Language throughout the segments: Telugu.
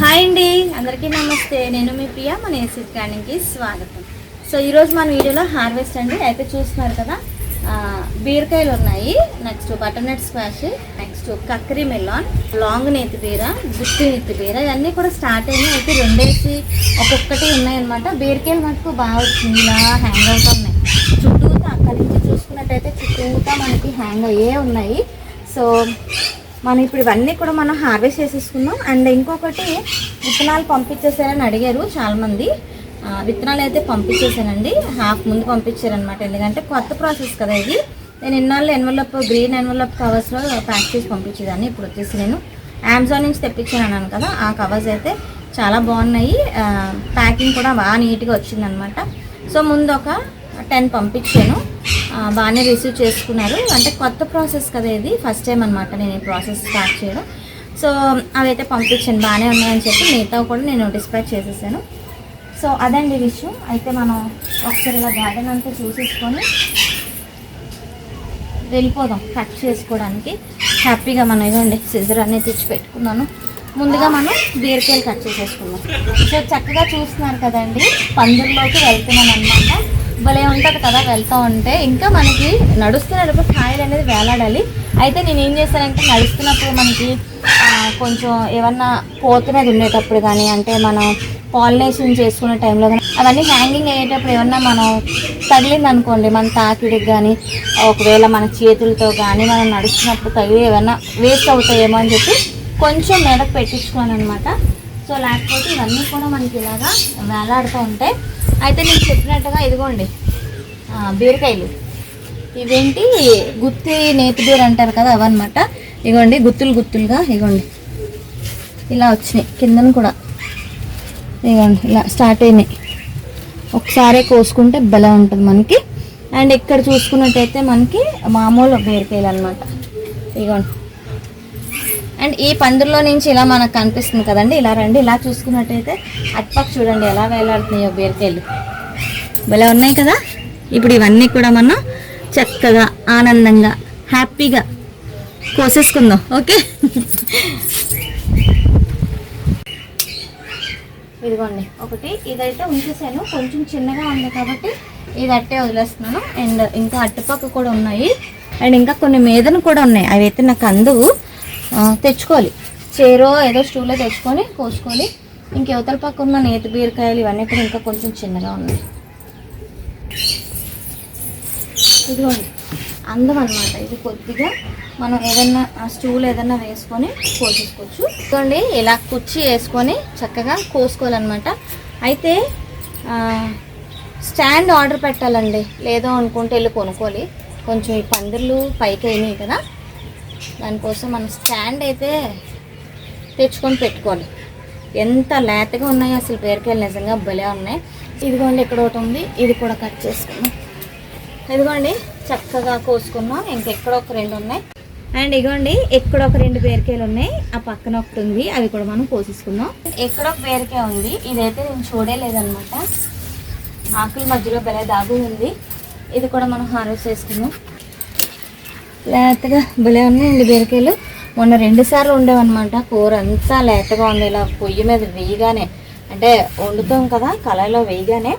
హాయ్ అండి అందరికీ నమస్తే. నేను మీ ప్రియా మన ఏసీ గార్డెన్కి స్వాగతం. సో ఈరోజు మన వీడియోలో హార్వెస్ట్ అండి. అయితే చూస్తున్నారు కదా బీరకాయలు ఉన్నాయి. నెక్స్ట్ బటర్నట్ స్క్వాష్ నెక్స్ట్ కక్కరి మెలాన్ లాంగ్ నేతి బీర గుత్తి నేతి బీర ఇవన్నీ కూడా స్టార్ట్ అయినాయి. అయితే రెండేసి ఒక్కొక్కటి ఉన్నాయన్నమాట. బీరకాయలు మటుకు బాగా వచ్చింది ఇలా హ్యాంగ్ అవుతా ఉన్నాయి. చుట్టూతా అక్కడి నుంచి చూసుకున్నట్టయితే చుట్టూతా మనకి హ్యాంగ్ అయ్యే ఉన్నాయి. సో మనం ఇప్పుడు ఇవన్నీ కూడా మనం హార్వెస్ట్ చేసేసుకున్నాం అండ్ ఇంకొకటి విత్తనాలు పంపించేసారని అడిగారు చాలామంది. విత్తనాలు అయితే పంపించేసానండి హాఫ్ ముందు పంపించారనమాట ఎందుకంటే కొత్త ప్రాసెస్ కదా ఇది. నేను ఇన్నాళ్ళు ఎన్వలప్ గ్రీన్ ఎన్వలప్ కవర్స్లో ప్యాక్ చేసి పంపించేదాన్ని. ఇప్పుడు వచ్చేసి నేను అమెజాన్ నుంచి తెప్పించాను అన్నాను కదా. ఆ కవర్స్ అయితే చాలా బాగున్నాయి. ప్యాకింగ్ కూడా బాగా నీట్గా వచ్చిందనమాట సో ముందు ఒక టెన్ పంపించాను. బాగానే రిసీవ్ చేసుకున్నారు. అంటే కొత్త ప్రాసెస్ కదా ఇది. ఫస్ట్ టైం అనమాట నేను ఈ ప్రాసెస్ స్టార్ట్ చేయడం. సో అవైతే పంపించాను బాగానే ఉన్నాయని చెప్పి మిగతా కూడా నేను డిస్పాచ్ చేసేసాను. సో అదండి విషయం. అయితే మనం ఒకసారి ఇలా గార్డెన్ అంతా చూసేసుకొని వెళ్ళిపోదాం. కట్ చేసుకోవడానికి. హ్యాపీగా మనం ఇదండి సిజర్ అనేది తెచ్చి పెట్టుకున్నాను. ముందుగా మనం బీరకాయలు కట్ చేసేసుకుందాం. సో చక్కగా చూస్తున్నారు కదండి. పందుల్లోకి వెళ్తున్నాను అనమాట భలే ఉంటుంది కదా వెళ్తూ ఉంటే. ఇంకా మనకి నడుస్తున్నప్పుడు కాయలు అనేది వేలాడాలి. అయితే నేను ఏం చేశానంటే నడుస్తున్నప్పుడు మనకి కొంచెం ఏమన్నా పోతున్నది ఉండేటప్పుడు కానీ అంటే మనం పాలినేషన్ చేసుకునే టైంలో కానీ అవన్నీ హ్యాంగింగ్ అయ్యేటప్పుడు ఏమన్నా మనం తగిలింది అనుకోండి మన తాకిడికి కానీ ఒకవేళ మన చేతులతో కానీ మనం నడుస్తున్నప్పుడు తగిలి ఏమన్నా వేస్ట్ అవుతాయేమో అని చెప్పి కొంచెం మీదకు పెట్టించుకోను అనమాట సో లేకపోతే ఇవన్నీ కూడా మనకి ఇలాగా వేలాడుతూ ఉంటాయి అయితే నేను చెప్పినట్టుగా ఇదిగోండి బీరకాయలు. ఇవేంటి? గుత్తి నేతి బీర అంటారు కదా అవన్నమాట. ఇగోండి గుత్తులు గుత్తులుగా ఇగోండి. ఇలా వచ్చినాయి కిందన కూడా. ఇగోండి ఇలా స్టార్ట్ అయినాయి. ఒకసారి కోసుకుంటే బలం ఉంటుంది మనకి. అండ్ ఇక్కడ చూసుకున్నట్టయితే మనకి మామూలు బీరకాయలు అనమాట ఇగోండి. అండ్ ఈ పందుల్లో నుంచి ఇలా మనకు కనిపిస్తుంది కదండి. ఇలా రండి ఇలా చూసుకున్నట్టయితే అటుపక్క చూడండి ఎలా వేలాడుతున్నాయో బీరకాయలు. భలే ఉన్నాయి కదా. ఇప్పుడు ఇవన్నీ కూడా మనం చక్కగా ఆనందంగా హ్యాపీగా కోసేసుకుందాం. ఓకే? ఇదిగోండి ఒకటి. ఇదైతే ఉంచేసాను. కొంచెం చిన్నగా ఉంది కాబట్టి ఇది అట్టే వదిలేస్తున్నాను. అండ్ ఇంకా అట్టుపక్క కూడా ఉన్నాయి. అండ్ ఇంకా కొన్ని మీదను కూడా ఉన్నాయి. అవి అయితే నాకు అందువు. తెచ్చుకోవాలి. చేరో ఏదో స్టూలో తెచ్చుకొని కోసుకొని ఇంక యువతల పక్క ఉన్న నేతి బీరకాయలు ఇవన్నీ కూడా ఇంకా కొంచెం చిన్నగా ఉన్నాయి. ఇదిగోండి. అందం అనమాట ఇది కొద్దిగా మనం ఏదన్నా ఆ స్టూల్ ఏదన్నా వేసుకొని కోసేసుకోవచ్చు. ఇదిగోండి ఇలా కుచ్చి వేసుకొని చక్కగా కోసుకోవాలన్నమాట. అయితే స్టాండ్ ఆర్డర్ పెట్టాలండి. లేదో అనుకుంటే వెళ్ళి కొనుక్కోవాలి. కొంచెం ఈ పందిర్లు పైకి అయినాయి కదా. దానికోసం మనం స్టాండ్ అయితే తెచ్చుకొని పెట్టుకోవాలి. ఎంత లేతగా ఉన్నాయో అసలు పేరుకాయలు నిజంగా భలే ఉన్నాయి. ఇదిగోండి ఇక్కడ ఒకటి ఉంది. ఇది కూడా కట్ చేసుకున్నాం ఇదిగోండి చక్కగా కోసుకున్నాం ఇంకెక్కడ ఒక రెండు ఉన్నాయి. అండ్ ఇదిగోండి ఎక్కడ ఒక రెండు పేరుకాయలు ఉన్నాయి. ఆ పక్కన ఒకటి ఉంది. అవి కూడా మనం కోసేసుకున్నాం ఎక్కడ ఒక పేరుకాయ ఉంది. ఇదైతే నేను చూడలేదనమాట ఆకుల మధ్యలో భలే దాగు ఉంది ఇది కూడా మనం హార్వెస్ట్ చేసుకున్నాం లేతగా భలే ఉన్నాయండి బీరకాయలు. మొన్న రెండు సార్లు ఉండేవన్నమాట కూర అంతా లేతగా ఉంది. ఇలా పొయ్యి మీద వేయగానే అంటే వండుతాం కదా కళాయిలో వేయగానే.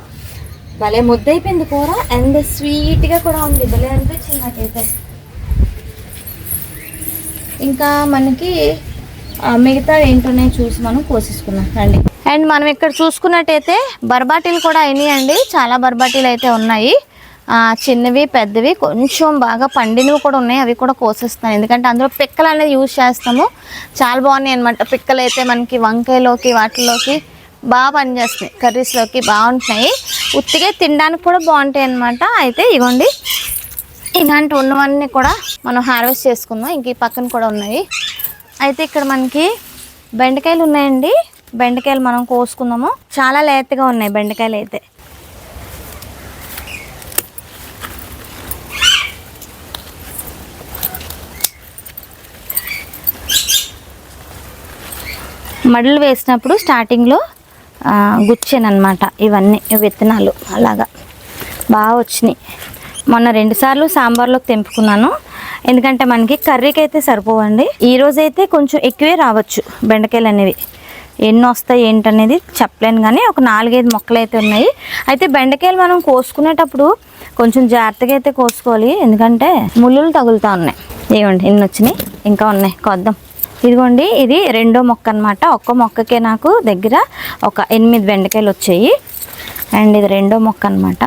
భలే ముద్దయిపోయింది కూర. అండ్ స్వీట్గా కూడా ఉంది. భలే అనిపించింది నాకైతే. ఇంకా మనకి మిగతా ఏంటనే చూసి మనం కోసేసుకున్నాం రండి. అండ్ మనం ఇక్కడ చూసుకున్నట్టయితే బర్బాటీలు కూడా అయినాయండి. చాలా బర్బాటీలు అయితే ఉన్నాయి. చిన్నవి పెద్దవి కొంచెం బాగా పండినవి కూడా ఉన్నాయి. అవి కూడా కోసేస్తాను. ఎందుకంటే అందులో పిక్కలు అనేది యూజ్ చేస్తాము. చాలా బాగున్నాయి అనమాట పిక్కలు అయితే మనకి వంకాయలోకి వాటిలోకి బాగా పనిచేస్తున్నాయి. కర్రీస్లోకి బాగుంటున్నాయి ఉత్తిగా తినడానికి కూడా బాగుంటాయి అనమాట అయితే ఇగోండి. ఇలాంటి ఉన్నవన్నీ కూడా మనం హార్వెస్ట్ చేసుకుందాం. ఇంక ఈ పక్కన కూడా ఉన్నాయి. అయితే ఇక్కడ మనకి బెండకాయలు ఉన్నాయండి. బెండకాయలు మనం కోసుకుందాము. చాలా లేతగా ఉన్నాయి బెండకాయలు అయితే. మడులు వేసినప్పుడు స్టార్టింగ్లో గుచ్చానమాట ఇవన్నీ విత్తనాలు అలాగా. బాగా వచ్చినాయి. మొన్న రెండుసార్లు సాంబార్లోకి తెంపుకున్నాను. ఎందుకంటే మనకి కర్రీకి అయితే సరిపోవండి ఈరోజైతే కొంచెం ఎక్కువే రావచ్చు బెండకాయలు అనేవి ఎన్ని వస్తాయి ఏంటనేది చెప్పలేను కానీ ఒక నాలుగైదు మొక్కలు అయితే ఉన్నాయి. అయితే బెండకాయలు మనం కోసుకునేటప్పుడు కొంచెం జాగ్రత్తగా అయితే కోసుకోవాలి. ఎందుకంటే ముళ్ళులు తగులుతూ ఉన్నాయి. ఇవ్వండి ఎన్ని వచ్చినాయి. ఇంకా ఉన్నాయి. కొద్దాం. ఇదిగోండి ఇది రెండో మొక్క అనమాట ఒక్క మొక్కకే నాకు దగ్గర ఒక ఎనిమిది బెండకాయలు వచ్చాయి. అండ్ ఇది రెండో మొక్క అనమాట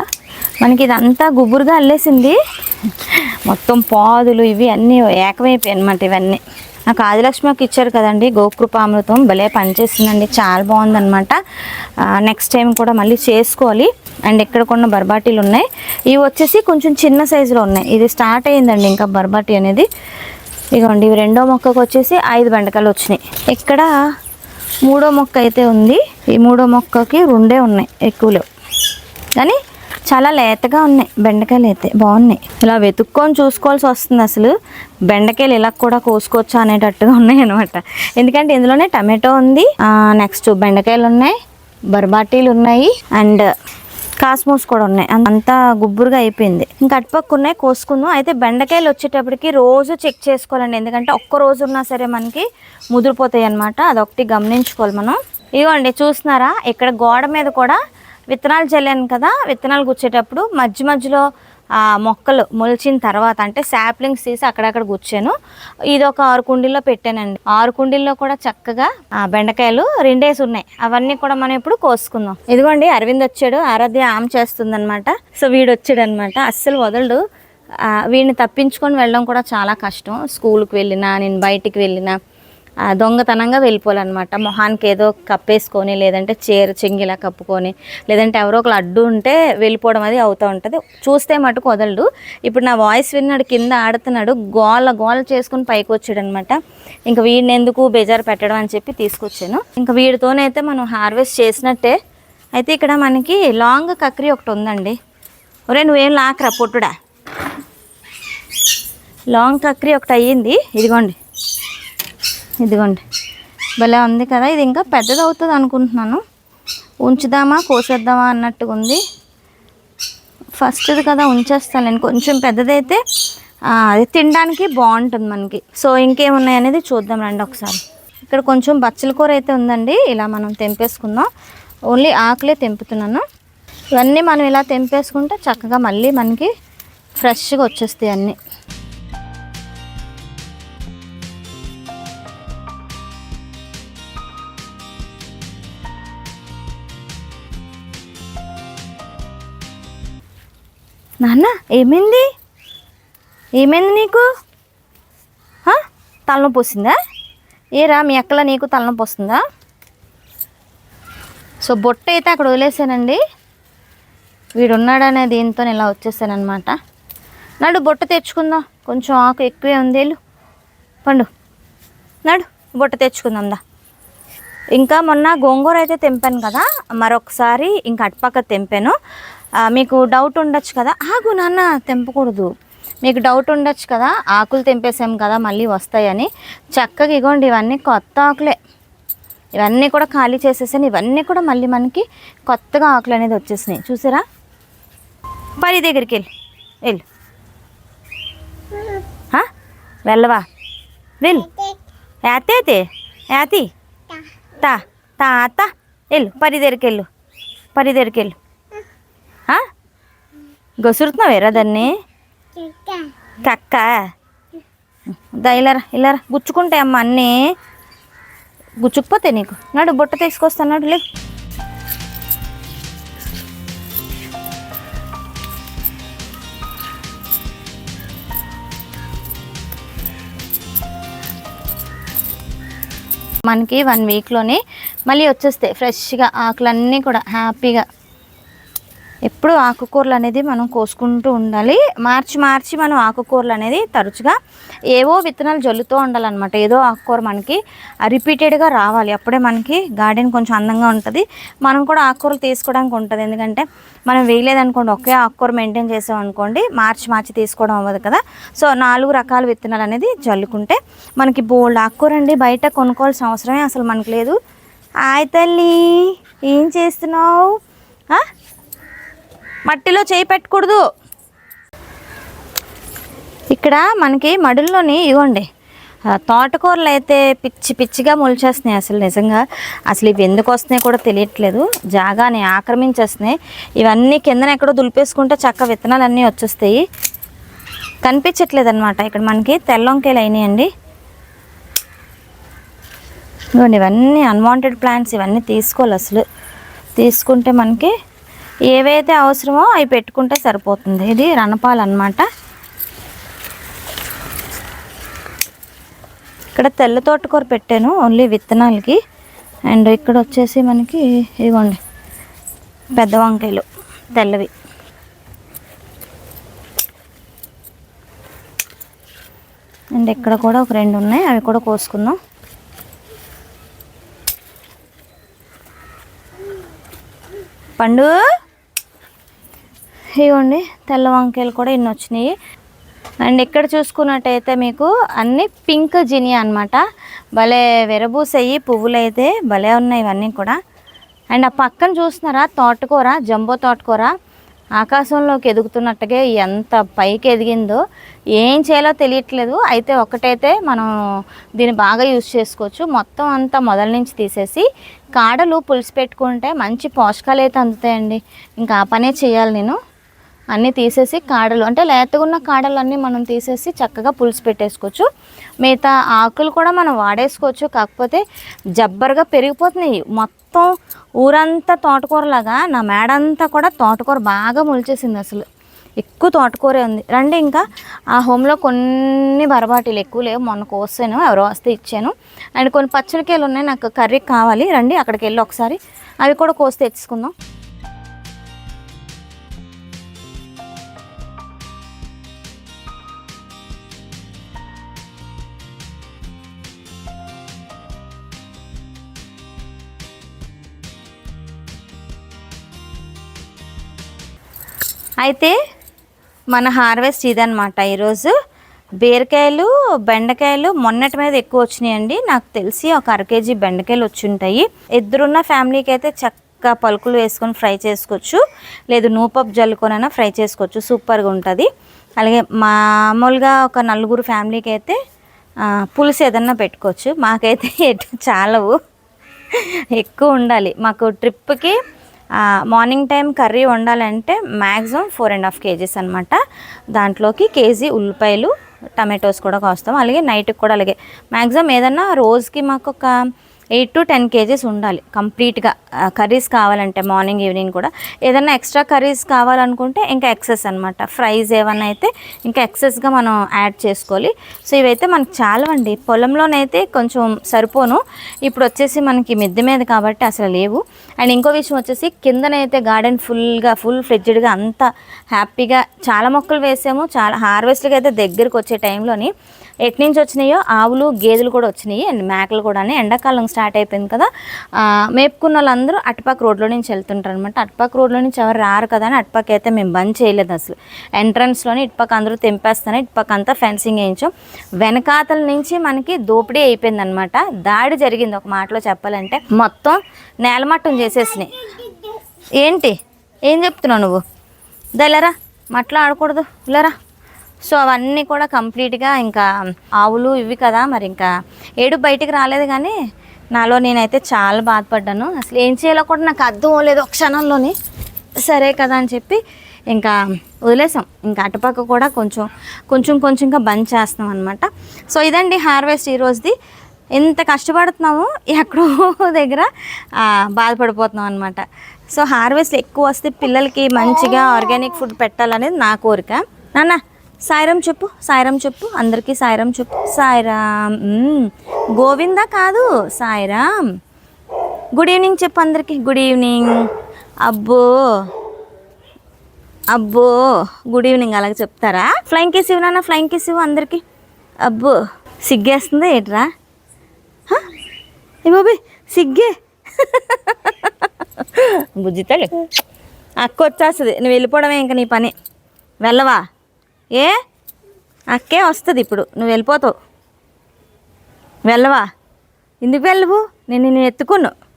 మనకి ఇదంతా గుబురుగా అల్లేసింది. మొత్తం పాదులు ఇవి అన్నీ ఏకమైపోయాయి అనమాట ఇవన్నీ. నాకు ఆదిలక్ష్మి ఒక ఇచ్చారు కదండి గోకృపామృతం. భలే పనిచేసిందండి చాలా బాగుందనమాట నెక్స్ట్ టైం కూడా మళ్ళీ చేసుకోవాలి. అండ్ ఇక్కడ కొన్న బర్బాటీలు ఉన్నాయి. ఇవి వచ్చేసి కొంచెం చిన్న సైజులో ఉన్నాయి. ఇది స్టార్ట్ అయ్యిందండి ఇంకా బర్బాటీ అనేది. ఇదిగోండి ఇవి రెండో మొక్కకు వచ్చేసి ఐదు బెండకాయలు వచ్చినాయి. ఇక్కడ మూడో మొక్క అయితే ఉంది. ఈ మూడో మొక్కకి రెండే ఉన్నాయి ఎక్కువలో కానీ చాలా లేతగా ఉన్నాయి బెండకాయలు అయితే బాగున్నాయి. ఇలా వెతుక్కొని చూసుకోవాల్సి వస్తుంది అసలు. బెండకాయలు ఇలా కూడా కోసుకోవచ్చా అనేటట్టుగా ఉన్నాయి అనమాట ఎందుకంటే ఇందులోనే టమాటో ఉంది నెక్స్ట్ బెండకాయలు ఉన్నాయి బర్బాటీలు ఉన్నాయి అండ్ కాస్మోస్ కూడా ఉన్నాయి. అంతా గుబ్బురుగా అయిపోయింది. ఇంకా అటుపక్క ఉన్నాయి కోసుకుందాం. అయితే బెండకాయలు వచ్చేటప్పటికి రోజు చెక్ చేసుకోవాలండి. ఎందుకంటే ఒక్క రోజు ఉన్నా సరే మనకి ముదిరిపోతాయి అనమాట అదొకటి గమనించుకోవాలి మనం. ఇదిగోండి చూస్తున్నారా? ఇక్కడ గోడ మీద కూడా విత్తనాలు చల్లాను కదా. విత్తనాలు గుచ్చేటప్పుడు మధ్య మధ్యలో మొక్కలు మొలిచిన తర్వాత అంటే శాప్లింగ్స్ తీసి అక్కడక్కడ గుచ్చాను. ఇది ఒక ఆరు కుండీల్లో పెట్టానండి. ఆరు కుండీల్లో కూడా చక్కగా బెండకాయలు రెండేసి ఉన్నాయి. అవన్నీ కూడా మనం ఇప్పుడు కోసుకుందాం. ఇదిగోండి అరవింద్ వచ్చాడు. ఆరాధ్య ఆమె చేస్తుంది అనమాట సో వీడు వచ్చాడు అనమాట అస్సలు వదలడు. వీడిని తప్పించుకొని వెళ్ళడం కూడా చాలా కష్టం. స్కూల్కి వెళ్ళినా నేను బయటికి వెళ్ళినా. దొంగతనంగా వెళ్ళిపోవాలన్నమాట. మొహానికి ఏదో కప్పేసుకొని లేదంటే చీర చెంగిలా కప్పుకొని లేదంటే ఎవరో ఒకరు అడ్డు ఉంటే వెళ్ళిపోవడం అది అవుతూ ఉంటుంది. చూస్తే మటుకు వదలడు. ఇప్పుడు నా వాయిస్ విన్నాడు కింద ఆడుతున్నాడు గోల గోల చేసుకుని పైకి వచ్చాడు అనమాట ఇంకా వీడిని ఎందుకు బేజారు పెట్టడం అని చెప్పి తీసుకొచ్చాను. ఇంకా వీడితోనైతే మనం హార్వెస్ట్ చేసినట్టే. అయితే ఇక్కడ మనకి లాంగ్ కక్రీ ఒకటి ఉందండి. ఒరే నువ్వేం లాకరా పొట్టుడా? లాంగ్ కక్రీ ఒకటి అయ్యింది. ఇదిగోండి. ఇదిగోండి. భలే ఉంది కదా ఇది ఇంకా పెద్దది అవుతుంది అనుకుంటున్నాను. ఉంచుదామా కోసేద్దామా అన్నట్టుగా ఉంది. ఫస్ట్ది కదా ఉంచేస్తాను నేను. కొంచెం పెద్దదైతే అది తినడానికి బాగుంటుంది మనకి. సో ఇంకేమున్నాయి అనేది చూద్దాం రండి ఒకసారి. ఇక్కడ కొంచెం బచ్చల కూర అయితే ఉందండి. ఇలా మనం తెంపేసుకుందాం. ఓన్లీ ఆకులే తెంపుతున్నాను. ఇవన్నీ మనం ఇలా తెంపేసుకుంటే చక్కగా మళ్ళీ మనకి ఫ్రెష్గా వచ్చేస్తాయి అన్నీ. నాన్న ఏమైంది? ఏమైంది నీకు? తలనొప్పి వస్తుందా? ఏరా మీ అక్కల నీకు తలనొప్పి వస్తుందా? సో బొట్ట అయితే అక్కడ వదిలేసానండి. వీడున్నాడనే దీంతో ఇలా వచ్చేసానమాట నడు బొట్ట తెచ్చుకుందాం. కొంచెం ఆకు ఎక్కువే ఉంది పండు. నడు బొట్ట తెచ్చుకుందాం దా. ఇంకా మొన్న గోంగూర అయితే తెంపాను కదా మరొకసారి ఇంకా అటుపక్క తెంపాను. మీకు డౌట్ ఉండొచ్చు కదా. ఆగు నాన్న తెంపకూడదు. మీకు డౌట్ ఉండొచ్చు కదా. ఆకులు తెంపేసాం కదా మళ్ళీ వస్తాయని. చక్కగా ఇగోండి ఇవన్నీ కొత్త ఆకులే. ఇవన్నీ కూడా ఖాళీ చేసేసాను ఇవన్నీ కూడా మళ్ళీ మనకి కొత్తగా ఆకులు అనేది వచ్చేసినాయి. చూసారా? పరి దగ్గరికి వెళ్ళి. వెళ్ళు. వెళ్ళవా? వెళ్ళు. యాతే యాతి? తా. తా. వెళ్ళు. పరి దగ్గరికి వెళ్ళు. పరి దగ్గరికి వెళ్ళు. గొసురుతున్నావు ఎరా దాన్ని కక్క దా ఇలారా ఇలారా. గుచ్చుకుంటాయి అమ్మ అన్నీ. గుచ్చుకుపోతే నీకు. నాడు బుట్ట తీసుకొస్తాను నాడు లే. మనకి వన్ వీక్లోనే మళ్ళీ వచ్చేస్తాయి. ఫ్రెష్గా ఆకులన్నీ కూడా హ్యాపీగా. ఎప్పుడు ఆకుకూరలు అనేది మనం కోసుకుంటూ ఉండాలి. మార్చి మార్చి మనం ఆకుకూరలు అనేది తరచుగా ఏవో విత్తనాలు జల్లుతూ ఉండాలన్నమాట. ఏదో ఆకుకూర మనకి రిపీటెడ్గా రావాలి. అప్పుడే మనకి గార్డెన్ కొంచెం అందంగా ఉంటుంది. మనం కూడా ఆకుకూరలు తీసుకోవడానికి ఉంటుంది. ఎందుకంటే మనం వేయలేదనుకోండి ఒకే ఆకుకూర మెయింటైన్ చేసాం అనుకోండి మార్చి మార్చి తీసుకోవడం అవ్వదు కదా. సో నాలుగు రకాల విత్తనాలు అనేది జల్లుకుంటే మనకి బోల్డ్ ఆకుకూర అండి. బయట కొనుక్కోవాల్సిన అవసరమే అసలు మనకు లేదు. ఆయ్ తల్లి ఏం చేస్తున్నావు? మట్టిలో చేయి పెట్టకూడదు. ఇక్కడ మనకి మడుల్లోని ఇవ్వండి తోటకూరలు అయితే పిచ్చి పిచ్చిగా మొలిచేస్తున్నాయి అసలు నిజంగా. అసలు ఇవి ఎందుకు వస్తున్నాయి కూడా తెలియట్లేదు. జాగాని ఆక్రమించేస్తున్నాయి. ఇవన్నీ కిందన ఎక్కడో దులిపేసుకుంటే చక్క విత్తనాలు అన్నీ వచ్చేస్తాయి. కనిపించట్లేదు అనమాట ఇక్కడ మనకి తెల్లొంకాయలు అయినాయండి. ఇవన్నీ అన్వాంటెడ్ ప్లాంట్స్ ఇవన్నీ తీసుకోవాలి అసలు. తీసుకుంటే మనకి ఏవైతే అవసరమో అవి పెట్టుకుంటే సరిపోతుంది. ఇది రణపాలు అన్నమాట. ఇక్కడ తెల్ల తోటకూర పెట్టాను ఓన్లీ విత్తనాలకి. అండ్ ఇక్కడ వచ్చేసి మనకి ఇదిగోండి పెద్ద వంకాయలు తెల్లవి. అండ్ ఇక్కడ కూడా ఒక రెండు ఉన్నాయి అవి కూడా కోసుకుందాం. పండు. ఇవ్వండి తెల్ల వంకాయలు కూడా ఇన్ని వచ్చినాయి. అండ్ ఇక్కడ చూసుకున్నట్టయితే మీకు అన్ని పింక్ జినియా అనమాట భలే వెరబూసయ్యి పువ్వులు అయితే భలే ఉన్నాయి ఇవన్నీ కూడా. అండ్ ఆ పక్కన చూస్తున్నారా తోటకూర జంబో తోటకూర? ఆకాశంలోకి ఎదుగుతున్నట్టుగా ఎంత పైకి ఎదిగిందో. ఏం చేయాలో తెలియట్లేదు. అయితే ఒకటైతే మనం దీన్ని బాగా యూజ్ చేసుకోవచ్చు. మొత్తం అంతా మొదల నుంచి తీసేసి కాడలు పులుసు పెట్టుకుంటే మంచి పోషకాలు అయితే అందుతాయండి. ఇంకా ఆ పనే చేయాలి నేను. అన్నీ తీసేసి కాడలు అంటే లేతగా ఉన్న కాడలన్నీ మనం తీసేసి చక్కగా పులుసు పెట్టేసుకోవచ్చు. మిగతా ఆకులు కూడా మనం వాడేసుకోవచ్చు. కాకపోతే జబ్బర్గా పెరిగిపోతున్నాయి. మొత్తం ఊరంతా తోటకూరలాగా నా మేడంతా కూడా తోటకూర బాగా మొలిచేసింది అసలు. ఎక్కువ తోటకూరే ఉంది. రండి ఇంకా. ఆ హోమ్లో కొన్ని బరబాటీలు ఎక్కువ లేవు. మొన్న కోసాను ఎవరో వస్తే ఇచ్చాను. అండ్ కొన్ని పచ్చడికాయలు ఉన్నాయి నాకు కర్రీ కావాలి. రండి అక్కడికి వెళ్ళి ఒకసారి. అవి కూడా కోసి తెచ్చుకుందాం. అయితే మన హార్వెస్ట్ ఇదనమాట ఈరోజు బీరకాయలు బెండకాయలు మొన్నటి మీద ఎక్కువ వచ్చినాయండి. నాకు తెలిసి ఒక అర కేజీ బెండకాయలు వచ్చి ఉంటాయి ఇద్దరున్న ఫ్యామిలీకి అయితే చక్కగా పలుకులు వేసుకొని ఫ్రై చేసుకోవచ్చు. లేదు నూపప్ జల్లుకొనైనా ఫ్రై చేసుకోవచ్చు. సూపర్గా ఉంటుంది. అలాగే మామూలుగా ఒక నలుగురు ఫ్యామిలీకి అయితే పులుసు ఏదన్నా పెట్టుకోవచ్చు. మాకైతే ఎటు చాలవు. ఎక్కువ ఉండాలి. మాకు ట్రిప్కి morning time curry వండాలంటే maximum four and half kgs అనమాట దాంట్లోకి కేజీ ఉల్లిపాయలు టమాటోస్ కూడా కోస్తాం. అలాగే నైట్కి కూడా అలాగే. మ్యాక్సిమం ఏదన్నా రోజుకి మాకు ఒక ఎయిట్ టు టెన్ కేజీస్ ఉండాలి కంప్లీట్గా. కర్రీస్ కావాలంటే మార్నింగ్ ఈవినింగ్ కూడా. ఏదైనా ఎక్స్ట్రా కర్రీస్ కావాలనుకుంటే ఇంకా ఎక్సెస్ అనమాట ఫ్రైస్ ఏమైనా అయితే ఇంకా ఎక్సెస్గా మనం యాడ్ చేసుకోవాలి. సో ఇవైతే మనకి చాలవండి. పొలంలోనైతే కొంచెం సరిపోను. ఇప్పుడు వచ్చేసి మనకి మిద్దె మీద కాబట్టి అసలు లేవు. అండ్ ఇంకో విషయం వచ్చేసి కిందనైతే గార్డెన్ ఫుల్గా ఫుల్ ఫ్రిడ్జ్డ్గా అంత హ్యాపీగా చాలా మొక్కలు వేసాము. చాలా హార్వెస్ట్గా అయితే దగ్గరికి వచ్చే టైంలోని ఎటు నుంచి వచ్చినాయో ఆవులు గేదెలు కూడా వచ్చినాయి అండ్ మేకలు కూడా ఎండాకాలం స్టార్ట్ అయిపోయింది కదా. మేపుకున్న వాళ్ళందరూ అటుపక్క రోడ్లో నుంచి వెళ్తుంటారు అనమాట అటుపక్క రోడ్లో నుంచి ఎవరు రారు కదా అని అటుపక్క అయితే మేము బంద్ చేయలేదు అసలు. ఎంట్రన్స్లోనే ఇటుపక్క అందరూ తెంపేస్తాను ఇటుపక్క అంతా ఫెన్సింగ్ వేయించాం. వెనకాతల నుంచి మనకి దోపిడీ అయిపోయింది అనమాట దాడి జరిగింది ఒక మాటలో చెప్పాలంటే. మొత్తం నేలమట్టం చేసేసినాయి. ఏంటి? ఏం చెప్తున్నావు నువ్వు? దలరా మట్లో ఆడకూడదు. ఇలారా సో అవన్నీ కూడా కంప్లీట్గా ఇంకా ఆవులు ఇవి కదా మరి ఇంకా ఏడు బయటికి రాలేదు కానీ నాలో నేనైతే చాలా బాధపడ్డాను. అసలు ఏం చేయాలో కూడా నాకు అర్థం లేదు ఒక క్షణంలోని. సరే కదా అని చెప్పి ఇంకా వదిలేసాం. ఇంకా అటుపక్క కూడా కొంచెం కొంచెం కొంచెంగా బంద్ చేస్తాం అనమాట సో ఇదండి హార్వెస్ట్ ఈరోజుది ఎంత కష్టపడుతున్నామో ఎక్కడో దగ్గర బాధపడిపోతున్నాం అనమాట సో హార్వెస్ట్ ఎక్కువ వస్తే పిల్లలకి మంచిగా ఆర్గానిక్ ఫుడ్ పెట్టాలనేది నా కోరిక. నాన్న సాయిరామ్ చెప్పు సాయిరామ్ చెప్పు అందరికీ సాయిరామ్ చెప్పు. సాయిరామ్ గోవిందా గోవింద కాదు సాయిరామ్. గుడ్ ఈవినింగ్ చెప్పు అందరికీ గుడ్ ఈవినింగ్ అబ్బో. అబ్బో. గుడ్ ఈవినింగ్ అలాగే చెప్తారా? ఫ్లైంగ్ కేస్ ఇవ్వు నాన్న ఫ్లైంగ్ కేస్ ఇవ్వు అందరికీ. అబ్బో. సిగ్గేస్తుంది ఏట్రా? ఏ బాబీ సిగ్గే. బుజ్జితలే అక్క వచ్చేస్తుంది నువ్వు వెళ్ళిపోవడమే ఇంకా నీ పని. వెళ్ళవా? ఏ? అక్కే వస్తుంది ఇప్పుడు. నువ్వు వెళ్ళిపోతావు. వెళ్ళవా? ఎందుకు వెళ్ళవు? నేను నేను ఎత్తుకున్నాను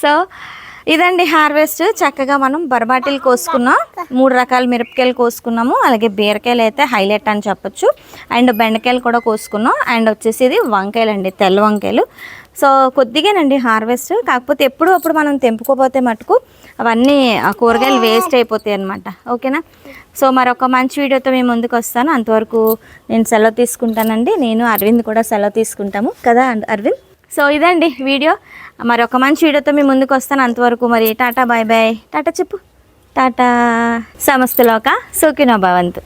సో ఇదండి హార్వెస్ట్. చక్కగా మనం బరబాటిల్ కోసుకున్నాం. మూడు రకాల మిరపకాయలు కోసుకున్నాము. అలాగే బీరకాయలు అయితే హైలైట్ అని చెప్పొచ్చు. అండ్ బెండకాయలు కూడా కోసుకున్నాం. అండ్ వచ్చేసి ఇది వంకాయలు అండి తెల్ల వంకాయలు. సో కొద్దిగానండి హార్వెస్ట్. కాకపోతే ఎప్పుడు అప్పుడు మనం తెంపుకోపోతే మటుకు అవన్నీ ఆ కూరగాయలు వేస్ట్ అయిపోతాయి అనమాట ఓకేనా? సో మరొక మంచి వీడియోతో మేము ముందుకు వస్తాను. అంతవరకు నేను సెలవు తీసుకుంటానండి. నేను అరవింద్ కూడా సెలవు తీసుకుంటాము. కదా అరవింద్? సో ఇదండి వీడియో. మరి ఒక మంచి వీడియోతో మీ ముందుకు వస్తాను. అంతవరకు మరి టాటా బాయ్ బాయ్. టాటా చెప్పు. టాటా. సమస్తలోక సుఖినో భవంతు.